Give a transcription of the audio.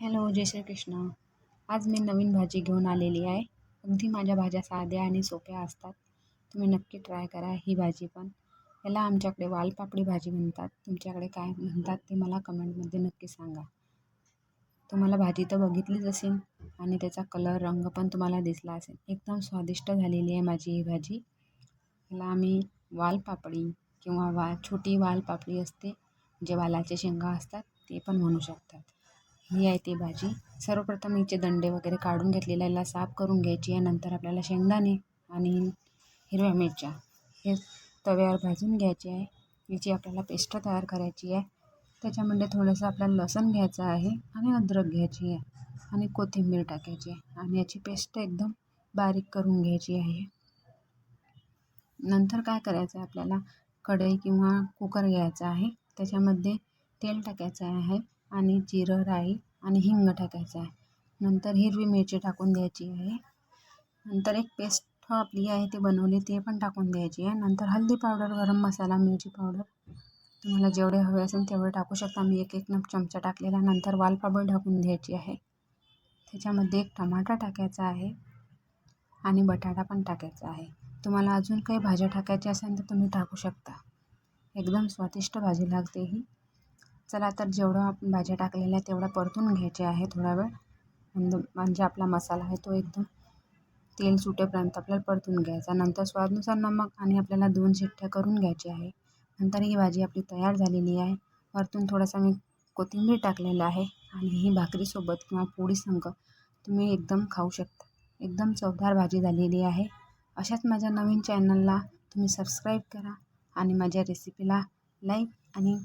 Hello जय श्री कृष्ण आज मी नवीन भाजी घेऊन आलेली आहे. अगदी माझ्या भाज्या साध्या आणि सोप्या असतात. तुम्ही नक्की ट्राय करा ही भाजी पण. याला आमच्याकडे वालपापडी भाजी म्हणतात. तुमच्याकडे काय म्हणतात ते मला कमेंटमध्ये नक्की सांगा. तुम्हाला भाजी तर बघितलीच असेल आणि त्याचा कलर रंग पण तुम्हाला दिसला असेल. एकदम स्वादिष्ट झालेली आहे माझी ही भाजी. याला आम्ही वालपापडी किंवा वा छोटी वालपापडी असते जे वालाचे शेंगा असतात ते पण म्हणू शकतात. ही आहे ती भाजी. सर्वप्रथम हिचे दंडे वगैरे काढून घेतलेले याला साफ करून घ्यायची आहे. नंतर आपल्याला शेंगदाणे आणि हिरव्या मिरच्या हे तव्यावर भाजून घ्यायचे आहे. याची आपल्याला पेस्ट तयार करायची आहे. त्याच्यामध्ये थोडंसं आपल्याला लसण घ्यायचं आहे आणि अद्रक घ्यायची आहे आणि कोथिंबीर टाकायची आहे आणि याची पेस्ट एकदम बारीक करून घ्यायची आहे. नंतर काय करायचं आहे? आपल्याला कढई किंवा कुकर घ्यायचा आहे. त्याच्यामध्ये तेल टाकायचं आहे. आणि जिरं राई आणि हिंग टाकायचं आहे. नंतर हिरवी मिरची टाकून द्यायची आहे. नंतर एक पेस्ट आपली आहे ती बनवली ते पण टाकून द्यायची आहे. नंतर हल्दी पावडर गरम मसाला मिरची पावडर. तुम्हाला जेवढे हवे असेल तेवढे टाकू शकता. मी एक एक न चमचा टाकलेला नंतर वालपापड टाकून द्यायची आहे. त्याच्यामध्ये एक टमाटा टाकायचा आहे आणि बटाटा पण टाकायचा आहे. तुम्हाला अजून काही भाज्या टाकायच्या असेल तर तुम्ही टाकू शकता. एकदम स्वादिष्ट भाजी लागते ही. चला तर जेवढं आपण भाज्या टाकलेल्या आहे तेवढा परतून घ्यायचे आहे थोडा वेळ. म्हणजे म्हणजे आपला मसाला आहे तो एकदम तेल सुटेपर्यंत आपल्याला परतून घ्यायचा. नंतर स्वादनुसार नमक आणि आपल्याला दोन शिट्ट्या करून घ्यायची आहे. नंतर ही भाजी आपली तयार झालेली आहे. वरतून थोडासा मी कोथिंबीर टाकलेला आहे आणि ही भाकरीसोबत किंवा पोळीसंग तुम्ही एकदम खाऊ शकता. एकदम चवदार भाजी झालेली आहे. अशाच माझ्या नवीन चॅनलला तुम्ही सबस्क्राईब करा आणि माझ्या रेसिपीला लाईक आणि